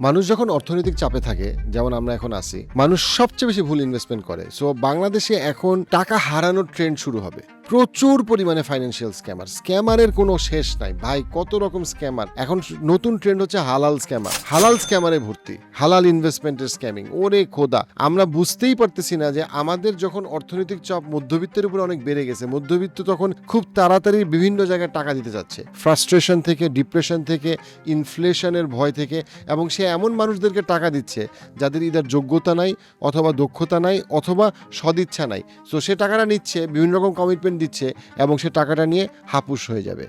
মানুষ যখন অর্থনৈতিক চাপে থাকে, যেমন আমরা এখন আছি, মানুষ সবচেয়ে বেশি ভুল ইনভেস্টমেন্ট করে। সো বাংলাদেশে এখন টাকা হারানোর ট্রেন্ড শুরু হবে। প্রচুর পরিমাণে ফাইন্যান্সিয়াল স্ক্যামার স্ক্যামারের কোনো শেষ নাই। ভাই, কত রকম স্ক্যামার এখন নতুন ট্রেন্ড হচ্ছে হালাল স্ক্যামার হালাল স্ক্যামারে ভর্তি। হালাল ইনভেস্টমেন্টের স্ক্যামিং ওরে খোদা! আমরা বুঝতেই পারতেছি না যে আমাদের যখন অর্থনৈতিক চাপ মধ্যবিত্তের উপর অনেক বেড়ে গেছে, মধ্যবিত্ত তখন খুব তাড়াতাড়ি বিভিন্ন জায়গায় টাকা দিতে যাচ্ছে। ফ্রাস্ট্রেশন থেকে ডিপ্রেশন থেকে ইনফ্লেশনের ভয় থেকে এবং সে এমন মানুষদেরকে টাকা দিচ্ছে যাদের ইদার যোগ্যতা নাই অথবা দক্ষতা নাই অথবা সদিচ্ছা নাই। সো সে টাকাটা নিচ্ছে, বিভিন্ন রকম কমিটমেন্ট দিচ্ছে এবং সে টাকাটা নিয়ে হাপুস হয়ে যাবে।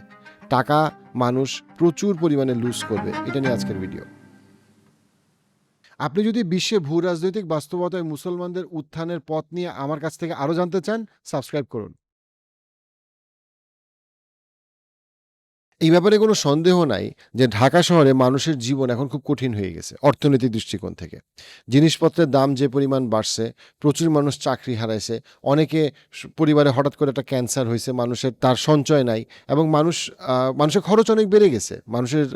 টাকা মানুষ প্রচুর পরিমাণে লুজ করবে। এটা নিয়ে আজকের ভিডিও আপনি যদি বিশ্বে ভূ রাজনৈতিক বাস্তবতায় মুসলমানদের উত্থানের পথ নিয়ে আমার কাছ থেকে আরও জানতে চান সাবস্ক্রাইব করুন। এই ব্যাপারে কোনো সন্দেহ নাই যে ঢাকা শহরে মানুষের জীবন এখন খুব কঠিন হয়ে গেছে অর্থনৈতিক দৃষ্টিকোণ থেকে। জিনিসপত্রের দাম যে পরিমাণ বাড়ছে, প্রচুর মানুষ চাকরি হারাইছে, অনেকে পরিবারে হঠাৎ করে একটা ক্যান্সার হয়েছে, মানুষের তার সঞ্চয় নাই এবং মানুষ মানুষের খরচ অনেক বেড়ে গেছে। মানুষের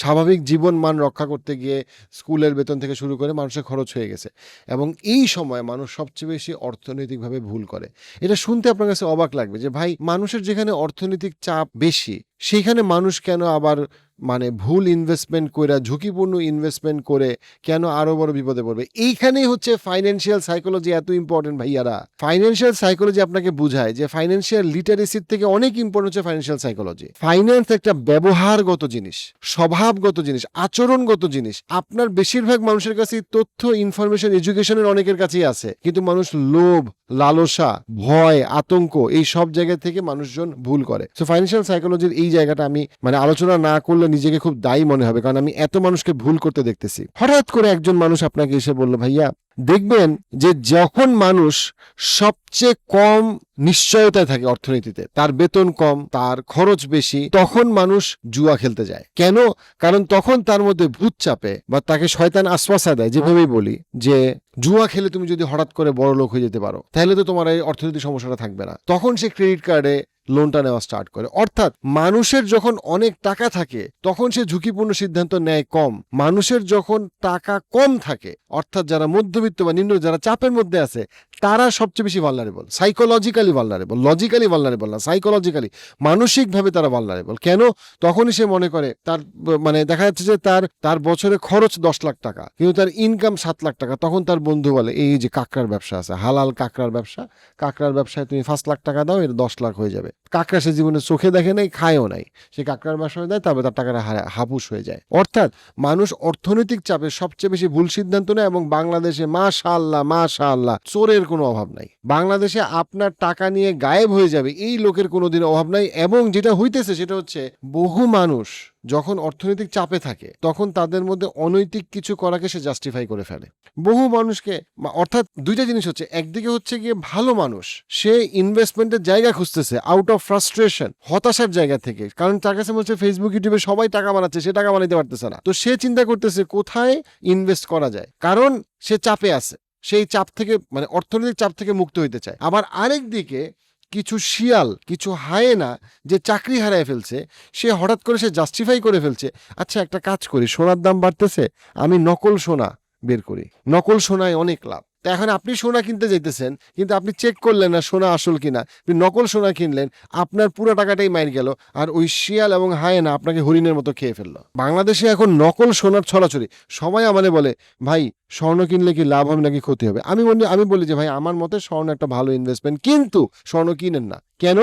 স্বাভাবিক জীবন মান রক্ষা করতে গিয়ে স্কুলের বেতন থেকে শুরু করে মানুষের খরচ হয়ে গেছে এবং এই সময় মানুষ সবচেয়ে বেশি অর্থনৈতিকভাবে ভুল করে। এটা শুনতে আপনার কাছে অবাক লাগবে যে ভাই, মানুষের যেখানে অর্থনৈতিক চাপ বেশি সেইখানে মানুষ কেন আবার মানে ভুল ইনভেস্টমেন্ট করে ঝুঁকিপূর্ণ ইনভেস্টমেন্ট করে কেন আরও বড় বিপদে পড়বে? এইখানেই হচ্ছে ফাইন্যান্সিয়াল সাইকোলজি এত ইম্পর্টেন্ট ভাইয়ারা। ফাইন্যান্সিয়াল সাইকোলজি আপনাকে বুঝায় যে ফাইন্যান্সিয়াল লিটারেসির থেকে অনেক ইম্পর্টেন্ট হচ্ছে ফাইন্যান্সিয়াল সাইকোলজি ফাইন্যান্স একটা ব্যবহারগত জিনিস, স্বভাবগত জিনিস, আচরণগত জিনিস। আপনার বেশিরভাগ মানুষের কাছে তথ্য ইনফরমেশন এডুকেশনের অনেকের কাছেই আছে। কিন্তু মানুষ লোভ, লালসা, ভয়, আতঙ্ক, এই সব জায়গা থেকে মানুষজন ভুল করে। সো ফাইন্যান্সিয়াল সাইকোলজির এই জায়গাটা আমি মানে আলোচনা না করলে নিজেকে খুব দায়ী মনে হবে। কারণ আমি এত মানুষকে ভুল করতে দেখতেছি। হঠাৎ করে একজন মানুষ আপনাকে এসে বলল, ভাইয়া, দেখবেন যে যখন মানুষ সবচেয়ে কম নিশ্চয়তায় থাকে অর্থনীতিতে, তার বেতন কম, তার খরচ বেশি, তখন মানুষ জুয়া খেলতে যায়। কেন? কারণ তখন তার মধ্যে ভূত চাপে বা তাকে শয়তান আশ্বাসা দেয়, যেভাবেই বলি, যে জুয়া খেলে তুমি যদি হঠাৎ করে বড় লোক হয়ে যেতে পারো, তাহলে তো তোমার এই অর্থনৈতিক সমস্যাটা থাকবে না। তখন সে ক্রেডিট কার্ডে লোনটা নেওয়া স্টার্ট করে। অর্থাৎ মানুষের যখন অনেক টাকা থাকে, তখন সে ঝুঁকিপূর্ণ সিদ্ধান্ত নেয় কম। মানুষের যখন টাকা কম থাকে, অর্থাৎ যারা মধ্যবিত্ত বা নিম্ন যারা চাপের মধ্যে আছে, তারা সবচেয়ে বেশি vulnerable psychologically vulnerable logically vulnerable না সাইকোলজিক্যালি মানসিকভাবে তারা ভালনারেবল কেন? তখনই সে মনে করে, তার মানে দেখা যাচ্ছে যে তার তার বছরে খরচ দশ লাখ টাকা, কিন্তু তার ইনকাম সাত লাখ টাকা। তখন তার বন্ধু বলে, এই যে কাঁকড়ার ব্যবসা আছে, হালাল কাঁকড়ার ব্যবসা, কাঁকড়ার ব্যবসায় তুমি পাঁচ লাখ টাকা দাও, এর দশ লাখ হয়ে যাবে। কাঁকড়া সে জীবনে চোখে দেখে নাই, খায়ও নাই। সে কাঁকড়ার বাসায় দেয় তবে তার টাকাটা হাপুস হয়ে যায়। অর্থাৎ মানুষ অর্থনৈতিক চাপে সবচেয়ে বেশি ভুল সিদ্ধান্ত নেয় এবং বাংলাদেশে মাশা আল্লাহ মাশা আল্লাহ চোরের কোনো অভাব নাই। বাংলাদেশে আপনার টাকা নিয়ে গায়েব হয়ে যাবে, এই লোকের কোনোদিন অভাব নাই এবং যেটা হইতেছে সেটা হচ্ছে বহু মানুষ যখন অর্থনৈতিক চাপে থাকে, তখন তাদের মধ্যে অনৈতিক কিছু করাকে সে জাস্টিফাই করে ফেলে। বহু মানুষকে অর্থাৎ দুইটা জিনিস হচ্ছে, একদিকে হচ্ছে গিয়ে ভালো মানুষ, সে ইনভেস্টমেন্টের জায়গা খুঁজতেছে আউট অফ ফ্রাস্ট্রেশন হতাশার জায়গা থেকে। কারণ তার কাছে বলছে ফেসবুক ইউটিউবে সবাই টাকা বানাচ্ছে, সে টাকা বানাইতে পারতেছে না। তো সে চিন্তা করতেছে, কোথায় ইনভেস্ট করা যায়? কারণ সে চাপে আছে। সেই চাপ থেকে মানে অর্থনৈতিক চাপ থেকে মুক্ত হইতে চায়। আবার আরেক দিকে কিছু শিয়াল, কিছু হায়েনা যে চাকরি হারায় ফেলছে, সে হঠাৎ করে সে জাস্টিফাই করে ফেলছে আচ্ছা একটা কাজ করি, সোনার দাম বাড়তেছে, আমি নকল সোনা বের করি। নকল সোনায় অনেক লাভ। তা এখন আপনি সোনা কিনতে যেতেছেন কিন্তু আপনি চেক করলেন না সোনা আসল কিনা। আপনি নকল সোনা কিনলেন, আপনার পুরো টাকাটাই মাইর গেল, আর ওই শিয়াল এবং হায়েনা আপনাকে হরিণের মতো খেয়ে ফেলল। বাংলাদেশে এখন নকল সোনার ছড়াছড়ি। সবাই আমাদের বলে, ভাই, স্বর্ণ কিনলে কি লাভ হবে নাকি ক্ষতি হবে? আমি মনে আমি বলি যে, ভাই, আমার মতে স্বর্ণ একটা ভালো ইনভেস্টমেন্ট কিন্তু স্বর্ণ কিনেন না। কেন?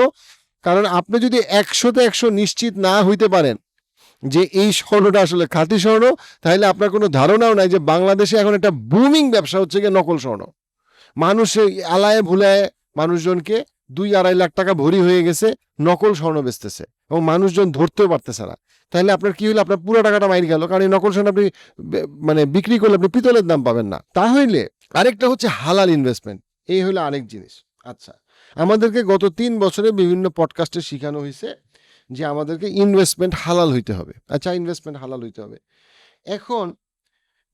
কারণ আপনি যদি একশোতে একশো নিশ্চিত না হইতে পারেন যে এই স্বর্ণটা আসলে খাঁটি স্বর্ণ তাহলে আপনার কোনো ধারণাও নাই যে বাংলাদেশে এখন একটা বুমিং ব্যবসা হচ্ছে গিয়ে নকল স্বর্ণ। মানুষ আলায় ভুলায় মানুষজনকে দুই আড়াই লাখ টাকা ভরি হয়ে গেছে নকল স্বর্ণ বেচতেছে এবং মানুষজন ধরতেও পারতেছে না। তাহলে আপনার কি হলো আপনার পুরো টাকাটা মাইর গেল। কারণ এই নকল স্বর্ণ আপনি মানে বিক্রি করলে আপনি পিতলের দাম পাবেন না। তা তাহলে আরেকটা হচ্ছে হালাল ইনভেস্টমেন্ট এই হলো আরেক জিনিস। আচ্ছা আমাদেরকে গত তিন বছরে বিভিন্ন পডকাস্টে শেখানো হয়েছে যে আমাদেরকে ইনভেস্টমেন্ট হালাল হইতে হবে। আচ্ছা ইনভেস্টমেন্ট হালাল হইতে হবে। এখন,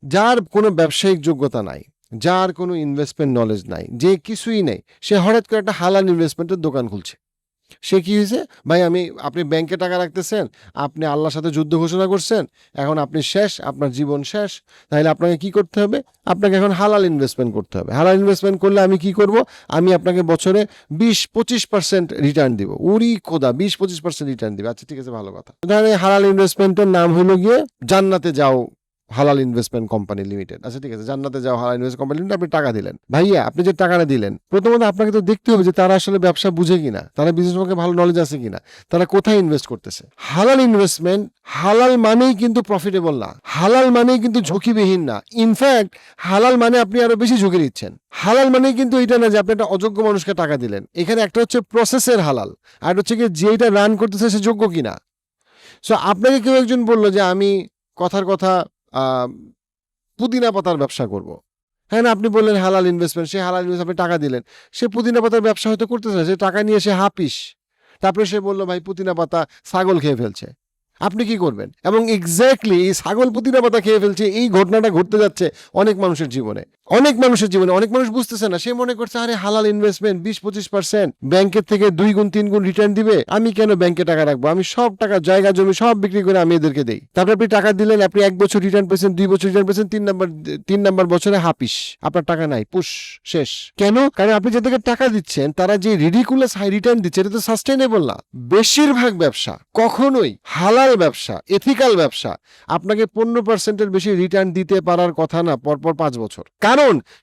যার কোনো ব্যবসায়িক যোগ্যতা নাই, যার কোনো ইনভেস্টমেন্ট নলেজ নাই, যে কিছুই নেই, সে হঠাৎ করে একটা হালাল ইনভেস্টমেন্টের দোকান খুলছে। সে কি হয়েছে? ভাই, আমি, আপনি ব্যাংকে টাকা রাখতেছেন, আপনি আল্লাহর সাথে যুদ্ধ ঘোষণা করছেন, এখন আপনি শেষ, আপনার জীবন শেষ, তাহলে আপনাকে কি করতে হবে? আপনাকে এখন হালাল ইনভেস্টমেন্ট করতে হবে। হালাল ইনভেস্টমেন্ট করলে আমি কি করব? আমি আপনাকে বছরে বিশ পঁচিশ পার্সেন্ট রিটার্ন দিব। উরি খোদা বিশ পঁচিশ পার্সেন্ট রিটার্ন দিবে। আচ্ছা ঠিক আছে, ভালো কথা। এই হালাল ইনভেস্টমেন্টের নাম হলো গিয়ে জান্নাতে যাও। হালাল ইনভেস্টমেন্ট কোম্পানি লিমিটেড আচ্ছা ঠিক আছে, জান্নাতে যাও, হালাল ইনভেস্টমেন্ট কোম্পানি লিমিটেড আপনি টাকা দিলেন। ভাইয়া, আপনি যে টাকাটা দিলেন, প্রথমত আপনাকে তো দেখতে হবে যে তারা আসলে ব্যবসা বুঝে কিনা, তারা বিজনেস সম্পর্কে ভালো নলেজ আছে কিনা, তারা কোথায় ইনভেস্ট করতেছে। হালাল ইনভেস্টমেন্ট হালাল মানেই কিন্তু প্রফিটেবল না, হালাল মানেই কিন্তু ঝুঁকিবিহীন না। ইনফ্যাক্ট হালাল মানে আপনি আরও বেশি ঝুঁকি দিচ্ছেন হালাল মানে কিন্তু এটা না যে আপনি একটা অযোগ্য মানুষকে টাকা দিলেন। এখানে একটা হচ্ছে প্রসেসের হালাল, আর হচ্ছে কি যেটা রান করতেছে সে যোগ্য কিনা। সো আপনাকে কেউ একজন বলল যে, আমি কথার কথা পুদিনা পাতার ব্যবসা করব। হ্যাঁ না আপনি বললেন হালাল ইনভেস্টমেন্ট সে হালাল ইনভেস্ট আপনি টাকা দিলেন। সে পুদিনা পাতার ব্যবসা হয়তো করতেছে না, সে টাকা নিয়ে সে হাপিস। তারপরে সে বলল ভাই পুদিনা পাতা ছাগল খেয়ে ফেলছে। আপনি কি করবেন? এবং এক্স্যাক্টলি এই ছাগল পুদিনা পাতা খেয়ে ফেলছে এই ঘটনাটা ঘটতে যাচ্ছে অনেক মানুষের জীবনে। অনেক মানুষের জীবনে, অনেক মানুষ বুঝতেছে না, সে মনে করছে, আরে, হালাল ইনভেস্টমেন্ট বিশ, পঁচিশ পার্সেন্ট ব্যাংকের থেকে দুই গুণ, তিন গুণ রিটার্ন দিবে, আমি কেন ব্যাংকে টাকা রাখব? আমি সব টাকা, জায়গা, জমি সব বিক্রি করে আমি এদেরকে দেই। তারপরে আপনি টাকা দিলেন, আপনি এক বছর রিটার্ন পেয়েছেন, দুই বছর রিটার্ন পেয়েছেন, তিন নাম্বার তিন নাম্বার বছরে হাপিস আপনার টাকা নাই, পুশ, শেষ। কেন? কারণ আপনি যাদেরকে টাকা দিচ্ছেন, তারা যে রিডিকুলাস হাই রিটার্ন দিচ্ছে, এটা তো সাস্টেনেবল না। বেশিরভাগ ব্যবসা, কখনোই হালাল ব্যবসা এথিক্যাল ব্যবসা, আপনাকে পনেরো পার্সেন্টের বেশি রিটার্ন দিতে পারার কথা না, পরপর পাঁচ বছর। কারণ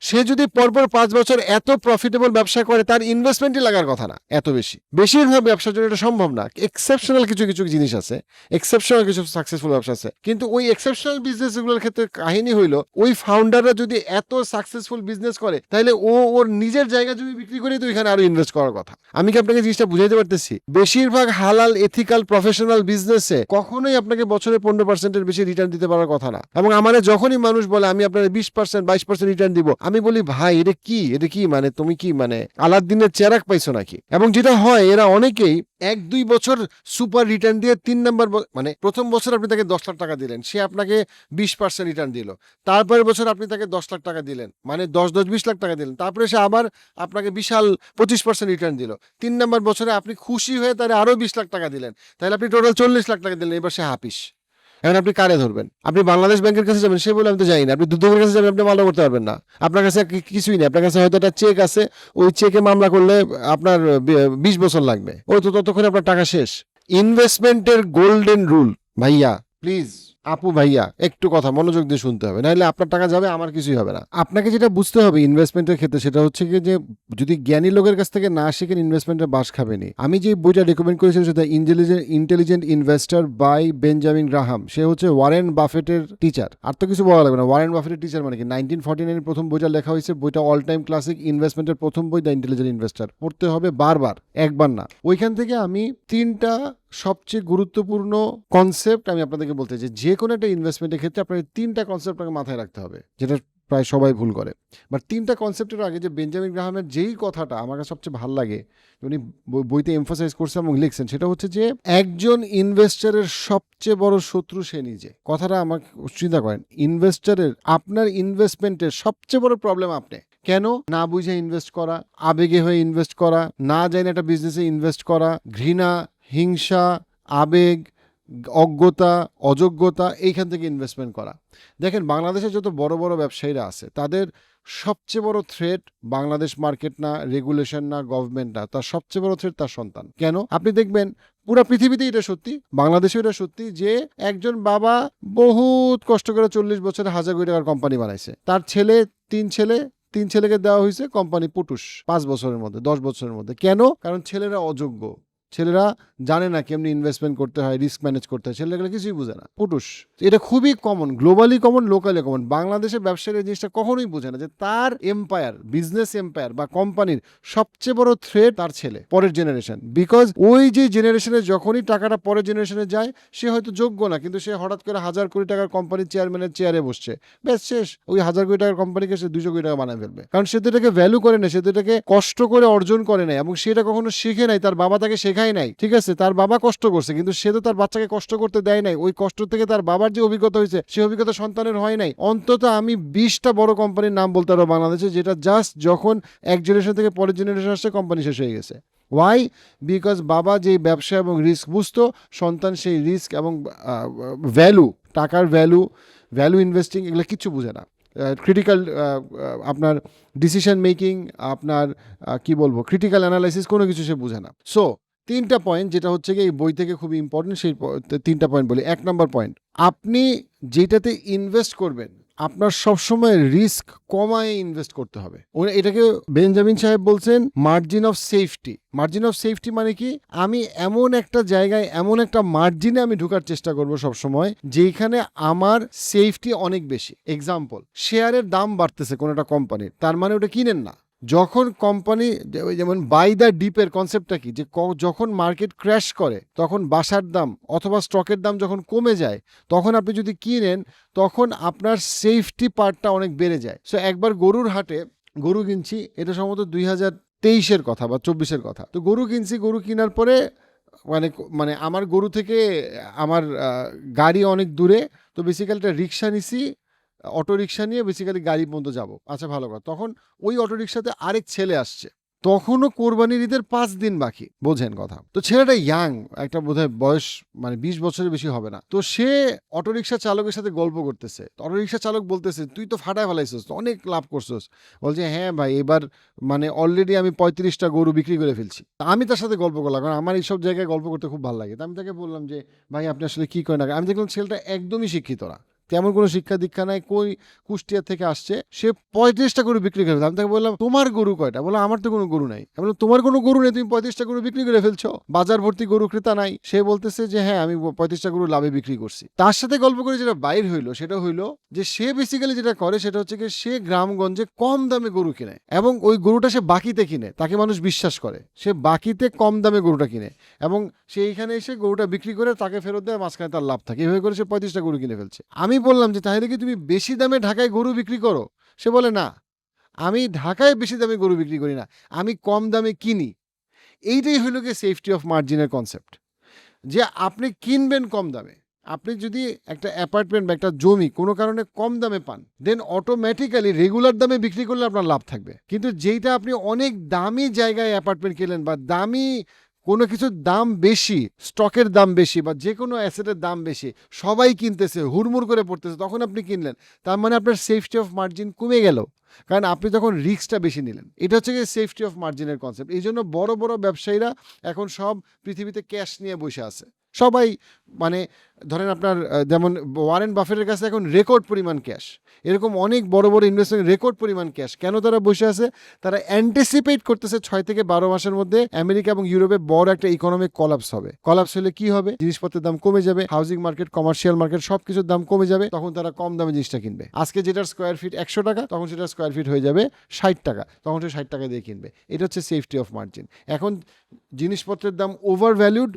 সে যদি পরপর পাঁচ বছর এত প্রফিটেবল ব্যবসা করে, তার ইনভেস্টমেন্টই লাগার কথা না, এত বেশি। বেশিরভাগ ব্যবসার জন্য এটা সম্ভব না। এক্সেপশনাল কিছু কিছু জিনিস আছে। এক্সেপশনাল কিছু সাকসেসফুল ব্যবসা আছে। কিন্তু ওই এক্সেপশনাল বিজনেসগুলোর ক্ষেত্রে কাহিনী হইল, ওই ফাউন্ডাররা যদি এত সাকসেসফুল বিজনেস করে তাহলে ও ওর নিজের জায়গা জমি বিক্রি করে, তো এখানে আরও ইনভেস্ট করার কথা। আমি কি আপনাকে জিনিসটা বুঝাইতে পারতেছি? বেশিরভাগ হালাল এথিক্যাল প্রফেশনাল বিজনেসে কখনোই আপনাকে বছরে পনেরো পার্সেন্টের বেশি রিটার্ন দিতে পারার কথা না। এবং আমার যখনই মানুষ বলে, আমি আপনার বিশ পার্সেন্ট বাইশ পার্সেন্ট রিটার্ন দিব। আমি বলি, ভাই, এটা কি? এটা কি মানে? তুমি কি মানে আলাদিনের চেরাক পাইছো নাকি? এবং যেটা হয়, এরা অনেকেই এক, দুই বছর সুপার রিটার্ন দিয়ে তিন নাম্বার মানে প্রথম বছর আপনি তাকে দশ লাখ টাকা দিলেন। সে আপনাকে বিশ পার্সেন্ট রিটার্ন দিল। তারপরের বছর আপনি তাকে দশ লাখ টাকা দিলেন। মানে দশ দশ, বিশ লাখ টাকা দিলেন। তারপরে সে আবার আপনাকে বিশাল পঁচিশ পার্সেন্ট রিটার্ন দিল। তিন নাম্বার বছরে আপনি খুশি হয়ে তাহলে আরও বিশ লাখ টাকা দিলেন। তাহলে আপনি টোটাল চল্লিশ লাখ টাকা দিলেন। এবার সে হাপিস। এখন আপনি কারে ধরবেন? আপনি বাংলাদেশ ব্যাংকের কাছে যাবেন, সে বলে আমি তো যাই না। আপনি দুদকের কাছে যাবেন, আপনি মামলা করতে পারবেন না। আপনার কাছে কিছুই নেই। আপনার কাছে হয়তো একটা চেক আছে। ওই চেকে মামলা করলে আপনার বিশ বছর লাগবে। ওই তো ততক্ষণে আপনার টাকা শেষ। ইনভেস্টমেন্টের গোল্ডেন রুল ভাইয়া প্লিজ আপু ভাইয়া, একটু কথা, মনোযোগ দিয়ে শুনতে হবে। নাহলে আপনার টাকা যাবে, আমার কিছুই হবে না। আপনাকে যেটা বুঝতে হবে ইনভেস্টমেন্টের ক্ষেত্রে, সেটা হচ্ছে কি যে, যদি জ্ঞানী লোকের কাছ থেকে না শিখেন ইনভেস্টমেন্টের বাস খাবেনি আমি যে বইটা রেকমেন্ড করেছিলাম, সেটা intelligent intelligent investor by Benjamin Graham সে হচ্ছে ওয়ারেন বাফেটের টিচার আর তো কিছু বলা লাগবে না। ওয়ারেন বাফেটের টিচার মানে কি? নাইনটিন ফর্টি নাইনের প্রথম বইটা লেখা হয়েছে, বইটা অল টাইম ক্লাসিক ইনভেস্টমেন্টের প্রথম বই দ্য ইন্টেলিজেন্ট ইনভেস্টার পড়তে হবে বারবার, একবার না। ওইখান থেকে আমি তিনটা সবচেয়ে গুরুত্বপূর্ণ কনসেপ্ট আমি আপনাদেরকে বলতে চাই যে কোনো একটা ইনভেস্টমেন্টের ক্ষেত্রে আপনার তিনটা কনসেপ্ট আপনাকে মাথায় রাখতে হবে, যেটা প্রায় সবাই ভুল করে। বাট তিনটা কনসেপ্টের আগে যে বেঞ্জামিন গ্রাহামের যেই কথাটা আমার কাছে সবচেয়ে ভালো লাগে, উনি বই- বইতে এমফাসাইজ করছেন এবং লিখছেন, সেটা হচ্ছে যে একজন ইনভেস্টারের সবচেয়ে বড় শত্রু সে নিজে। কথাটা আমাকে চিন্তা করেন ইনভেস্টারের আপনার ইনভেস্টমেন্টের সবচেয়ে বড় প্রবলেম আপনি। কেন? না বুঝে ইনভেস্ট করা, আবেগে হয়ে ইনভেস্ট করা, না জানি একটা বিজনেসে ইনভেস্ট করা, ঘৃণা হিংসা, আবেগ, অজ্ঞতা, অযোগ্যতা এইখান থেকে ইনভেস্টমেন্ট করা। দেখেন, বাংলাদেশে যত বড় বড় ব্যবসায়ীরা আছে, তাদের সবচেয়ে বড় থ্রেট বাংলাদেশ মার্কেট না রেগুলেশন না গভর্নমেন্ট না, তার সবচেয়ে বড় থ্রেট তার সন্তান। কেন? আপনি দেখবেন, পুরো পৃথিবীতে এটা সত্যি বাংলাদেশে এটা সত্যি যে একজন বাবা বহুত কষ্ট করে চল্লিশ বছরে হাজার কোটি টাকার কোম্পানি বানাইছে। তার ছেলে, তিন ছেলে, তিন ছেলেকে দেওয়া হয়েছে কোম্পানি পুটুস, পাঁচ বছরের মধ্যে, দশ বছরের মধ্যে। কেন? কারণ ছেলেরা অযোগ্য। ছেলেরা জানে না কেমনি ইনভেস্টমেন্ট করতে হয় রিস্ক ম্যানেজ করতে হয় ছেলেগুলো কিছুই বুঝে না। পুটুস এটা খুবই common globally common locally common বাংলাদেশের ব্যবসায়ীর জিনিসটা কখনোই বোঝে না যে তার এম্পায়ার বিজনেস এম্পায়ার বা কোম্পানির সবচেয়ে বড় থ্রেট তার ছেলে, পরের জেনারেশন বিকজ ওই যে জেনারেশনে যখনই টাকাটা পরের জেনারেশনে যায়, সে হয়তো যোগ্য না, কিন্তু সে হঠাৎ করে হাজার কোটি টাকার কোম্পানির চেয়ারম্যানের চেয়ারে বসছে। ব্যাস শেষ ওই হাজার কোটি টাকার কোম্পানিকে সে দুশো কোটি টাকা বানায় ফেলবে। কারণ সে তো এটাকে ভ্যালু করে না সে তো এটাকে কষ্ট করে অর্জন করে নাই এবং সেটা কখনো শিখে নাই, তার বাবা তাকে শেখায় নাই। ঠিক আছে, তার বাবা কষ্ট করছে, কিন্তু সে তো তার বাচ্চাকে কষ্ট করতে দেয় নাই। ওই কষ্ট থেকে তার বাবার যে অভিজ্ঞতা হয়েছে সেই অভিজ্ঞতা সন্তানের হয় নাই। অন্তত আমি বিশটা বড় কোম্পানির নাম বলতে পারব বাংলাদেশে, যেটা জাস্ট যখন এক জেনারেশন থেকে পরের জেনারেশন আসছে, কোম্পানি শেষ হয়ে গেছে। ওয়াই বিকজ বাবা যে ব্যবসা এবং রিস্ক বুঝতো, সন্তান সেই রিস্ক এবং ভ্যালু টাকার ভ্যালু ভ্যালু ইনভেস্টিং এগুলো কিছু বুঝে না। ক্রিটিক্যাল আপনার ডিসিশন মেকিং আপনার কি বলব ক্রিটিক্যাল অ্যানালাইসিস কোনো কিছু সে বুঝে না। সো তিনটা পয়েন্ট যেটা হচ্ছে কি এই বই থেকে খুবই ইম্পর্টেন্ট সেই তিনটা পয়েন্ট বলি। এক নম্বর পয়েন্ট আপনি যেটাতে ইনভেস্ট করবেন, আপনার সবসময় রিস্ক কমায় ইনভেস্ট করতে হবে। এটাকে বেঞ্জামিন সাহেব বলছেন margin of safety margin of safety মানে কি? আমি এমন একটা জায়গায়, এমন একটা মার্জিনে আমি ঢোকার চেষ্টা করব সবসময় যেখানে আমার সেফটি অনেক বেশি। এক্সাম্পল শেয়ারের দাম বাড়তেছে কোনো একটা কোম্পানির তার মানে ওটা কিনেন না। যখন কোম্পানি যেমন বাই দ্য ডিপের কনসেপ্টটা কি? যে যখন মার্কেট ক্র্যাশ করে, তখন বাসার দাম অথবা স্টকের দাম যখন কমে যায়, তখন আপনি যদি কিনেন, তখন আপনার সেফটি পার্টটা অনেক বেড়ে যায়। সো একবার গরুর হাটে গরু কিনছি, এটা সম্ভবত দুই হাজার তেইশের কথা বা চব্বিশের কথা। তো গরু কিনছি, গরু কেনার পরে মানে মানে আমার গরু থেকে আমার গাড়ি অনেক দূরে, তো বেসিক্যালি একটা রিক্সা নিছি অটো রিক্সা নিয়ে বেসিক্যালি গাড়ি পর্যন্ত যাব। আচ্ছা ভালো কথা। তখন ওই অটো রিক্সাতে আরেক ছেলে আসছে। তখনও কোরবানির ঈদের পাঁচ দিন বাকি, বোঝেন কথা। তো ছেলেটা ইয়াং একটা বোধহয় বয়স মানে বিশ বছরের বেশি হবে না। তো সে অটোরিকশা চালকের সাথে গল্প করতেছে। অটোরিকশা চালক বলতেছে, তুই তো ফাটায় ফেলাইছিস, অনেক লাভ করছিস। বলছে হ্যাঁ ভাই, এবার মানে অলরেডি আমি পঁয়ত্রিশটা গরু বিক্রি করে ফেলছি। আমি তার সাথে গল্প করলাম, কারণ আমার এইসব জায়গায় গল্প করতে খুব ভালো লাগে। তো আমি তাকে বললাম যে, ভাই, আপনি আসলে কি করেন? আগে?" আমি দেখলাম ছেলেটা একদমই শিক্ষিত না। তেমন কোনো শিক্ষা দীক্ষা নাই, কই কুষ্টিয়া থেকে আসছে, সে পঁয়ত্রিশটা গরু বিক্রি করে আমি তাকে বললাম, তোমার গরু কয়টা? বললাম, আমার তো কোনো গরু নাই। বললাম, তোমার কোনো গরু নেই, তুমি পঁয়ত্রিশটা গরু বিক্রি করে ফেলছো? বাজার ভর্তি গরু ক্রেতা নাই। সে বলতেছে যে হ্যাঁ আমি পঁয়ত্রিশটা গরু লাভে বিক্রি করছি। তার সাথে গল্প করে যেটা বাইর হইল, সেটা হইল যে, সে বেসিক্যালি যেটা করে, সেটা হচ্ছে কি সে গ্রামগঞ্জে কম দামে গরু কিনে এবং ওই গরুটা সে বাকিতে কিনে, তাকে মানুষ বিশ্বাস করে। সে বাকিতে কম দামে গরুটা কিনে এবং সে এইখানে এসে গরুটা বিক্রি করে তাকে ফেরত দেয় মাঝখানে তার লাভ থাকে। এভাবে করে সে পঁয়ত্রিশটা গরু কিনে ফেলছে। আমি বললাম যে, তাহলে কি তুমি বেশি দামে ঢাকায় গরু বিক্রি করো? সে বলে, না, আমি ঢাকায় বেশি দামে গরু বিক্রি করি না, আমি কম দামে কিনি। এইটাই হইল গিয়ে সেফটি অফ মার্জিনের কনসেপ্ট যে আপনি কিনবেন কম দামে, আপনি যদি একটা অ্যাপার্টমেন্ট বা একটা জমি কোনো কারণে কম দামে পান দেন অটোমেটিক্যালি রেগুলার দামে বিক্রি করলে আপনার লাভ থাকবে। কিন্তু যেইটা আপনি অনেক দামি জায়গায় অ্যাপার্টমেন্ট কিনলেন বা দামি কোনো কিছুর দাম বেশি, স্টকের দাম বেশি বা যে কোনো অ্যাসেটের দাম বেশি, সবাই কিনতেছে, হুড়মুড় করে পড়তেছে, তখন আপনি কিনলেন। তার মানে আপনার সেফটি অফ মার্জিন কমে গেল। কারণ আপনি তখন রিস্কটা বেশি নিলেন। এটা হচ্ছে গিয়ে সেফটি অফ মার্জিনের কনসেপ্ট এই জন্য বড় বড় ব্যবসায়ীরা এখন সব পৃথিবীতে ক্যাশ নিয়ে বসে আছে। সবাই মানে ধরেন আপনার যেমন ওয়ারেন বাফেটের কাছে এখন রেকর্ড পরিমাণ ক্যাশ। এরকম অনেক বড় বড় ইনভেস্টমেন্ট রেকর্ড পরিমাণ ক্যাশ। কেন তারা বসে আছে? তারা অ্যান্টিসিপেট করতেছে ছয় থেকে বারো মাসের মধ্যে আমেরিকা এবং ইউরোপে বড় একটা ইকোনমিক কলাপস হবে। কলাপস হলে কি হবে? জিনিসপত্রের দাম কমে যাবে হাউজিং মার্কেট কমার্শিয়াল মার্কেট সবকিছুর দাম কমে যাবে, তখন তারা কম দামে জিনিসটা কিনবে। আজকে যেটার স্কোয়ার ফিট একশো টাকা, তখন সেটার স্কোয়ার ফিট হয়ে যাবে ষাট টাকা, তখন সে ষাট টাকা দিয়ে কিনবে। এটা হচ্ছে সেফটি অফ মার্জিন এখন জিনিসপত্রের দাম ওভার ভ্যালুড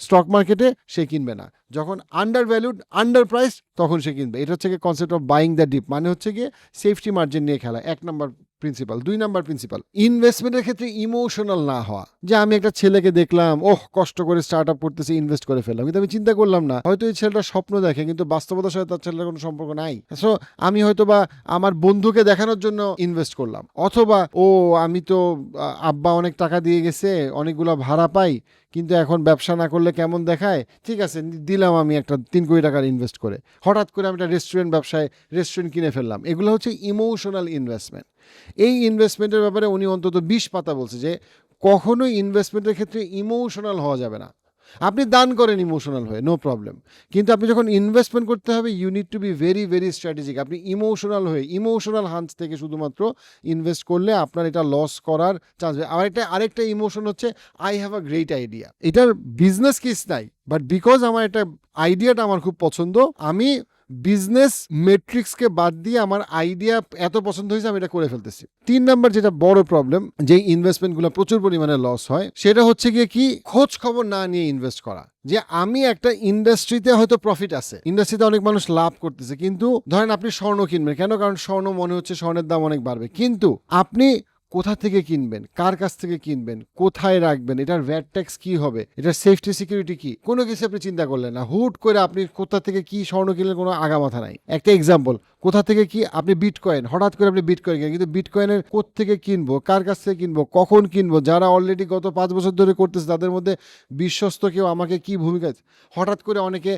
স্টক মার্কেটে সে কিনবে না। যখন আন্ডার ভ্যালুড আন্ডার প্রাইস তখন সে কিনবে। এটা হচ্ছে concept of buying the dip মানে হচ্ছে গিয়ে সেফটি মার্জিন নিয়ে খেলা। এক নাম্বার প্রিন্সিপাল দুই নাম্বার প্রিন্সিপাল ইনভেস্টমেন্টের ক্ষেত্রে ইমোশনাল না হওয়া। যে আমি একটা ছেলেকে দেখলাম, ওহ, কষ্ট করে স্টার্ট আপ করতেছে ইনভেস্ট করে ফেললাম। কিন্তু আমি চিন্তা করলাম না। হয়তো এই ছেলেটা স্বপ্ন দেখে, কিন্তু বাস্তবতার সাথে তার ছেলেটার কোনো সম্পর্ক নাই। সো আমি হয়তো বা আমার বন্ধুকে দেখানোর জন্য ইনভেস্ট করলাম। অথবা, ও, আমি তো আব্বা অনেক টাকা দিয়ে গেছে, অনেকগুলো ভাড়া পাই, কিন্তু এখন ব্যবসা না করলে কেমন দেখায়? ঠিক আছে দিলাম আমি একটা তিন কোটি টাকার ইনভেস্ট করে। হঠাৎ করে আমি একটা রেস্টুরেন্ট ব্যবসায় রেস্টুরেন্ট কিনে ফেললাম। এগুলো হচ্ছে ইমোশনাল ইনভেস্টমেন্ট এই ইনভেস্টমেন্টের ব্যাপারে উনি অন্তত বিশ পাতা বলছে যে কখনোই ইনভেস্টমেন্টের ক্ষেত্রে ইমোশনাল হওয়া যাবে না। আপনি দান করেন ইমোশনাল হয়ে নো প্রবলেম কিন্তু আপনি যখন ইনভেস্টমেন্ট করতে হবে you need to be very very strategic আপনি ইমোশনাল হয়ে ইমোশনাল হান্স থেকে শুধুমাত্র ইনভেস্ট করলে আপনার এটা লস করার চান্স আরেকটা আরেকটা ইমোশন হচ্ছে I have a great idea এটার বিজনেস কিস নাই বাট বিকজ আমার একটা আইডিয়াটা আমার খুব পছন্দ, আমি বিজনেস মেট্রিক্সকে বাদ দিয়ে আমার আইডিয়া এত পছন্দ হয়েছে, আমি এটা করে ফেলতেছি। তিন নাম্বার যেটা বড় প্রবলেম যে ইনভেস্টমেন্টগুলো প্রচুর পরিমাণে লস হয়, সেটা হচ্ছে গিয়ে কি খোঁজ খবর না নিয়ে ইনভেস্ট করা। যে আমি একটা ইন্ডাস্ট্রিতে হয়তো প্রফিট আছে ইন্ডাস্ট্রিতে অনেক মানুষ লাভ করতেছে, কিন্তু ধরেন আপনি স্বর্ণ কিনবেন, কেন? কারণ স্বর্ণ মনে হচ্ছে স্বর্ণের দাম অনেক বাড়বে। কিন্তু আপনি কোথা থেকে কিনবেন? কার কাছ থেকে কিনবেন? কোথায় রাখবেন? এটার ভ্যাট ট্যাক্স কি হবে? এটার সেফটি সিকিউরিটি কি? কোনো কিছু আপনি চিন্তা করলেন না। হুট করে আপনি কোথা থেকে কি স্বর্ণ কিনলেন কোনো আগামাথা নাই। একটা এক্সাম্পল কোথা থেকে কি আপনি বিটকয়েন হঠাৎ করে আপনি বিটকয়েন কিনেন কিন্তু বিটকয়েনের থেকে কিনবো? কার কাছ থেকে কিনবো? কখন কিনবো? যারা অলরেডি গত পাঁচ বছর ধরে করতেছে, তাদের মধ্যে বিশ্বস্ত কেউ আমাকে কি ভূমিকা হঠাৎ করে অনেকে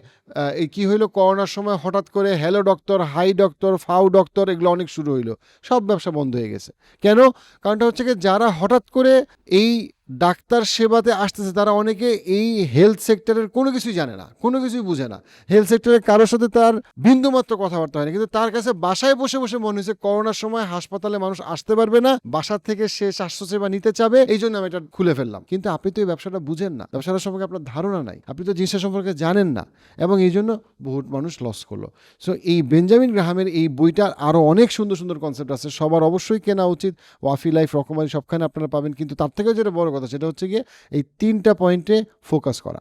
এই কি হইল? করোনার সময় হঠাৎ করে হ্যালো ডক্টর হাই ডক্টর ফাউ ডক্টর এগুলো অনেক শুরু হইল। সব ব্যবসা বন্ধ হয়ে গেছে। কেন? কারণটা হচ্ছে কি যারা হঠাৎ করে এই ডাক্তার সেবাতে আসতেছে, তারা অনেকে এই হেলথ সেক্টরের কোনো কিছুই জানে না, কোনো কিছুই বুঝে না। হেলথ সেক্টরের কারোর সাথে তার বিন্দুমাত্র কথাবার্তা হয় না, কিন্তু তার কাছে বাসায় বসে বসে মনে হয়েছে করোনার সময় হাসপাতালে মানুষ আসতে পারবে না বাসার থেকে সে স্বাস্থ্যসেবা নিতে চাবে, এই জন্য আমি এটা খুলে ফেললাম। কিন্তু আপনি তো এই ব্যবসাটা বুঝেন না, ব্যবসাটা সম্পর্কে আপনার ধারণা নাই, আপনি তো জিনিসটা সম্পর্কে জানেন না, এবং এই জন্য বহুত মানুষ লস করল। সো এই বেঞ্জামিন গ্রাহামের এই বইটার আরও অনেক সুন্দর সুন্দর কনসেপ্ট আছে, সবার অবশ্যই কেনা উচিত ওয়াফি লাইফ রকমারি সবখানে আপনারা পাবেন, কিন্তু তার থেকেও যেটা বড় কথা সেটা হচ্ছে গিয়ে এই তিনটা পয়েন্টে ফোকাস করা।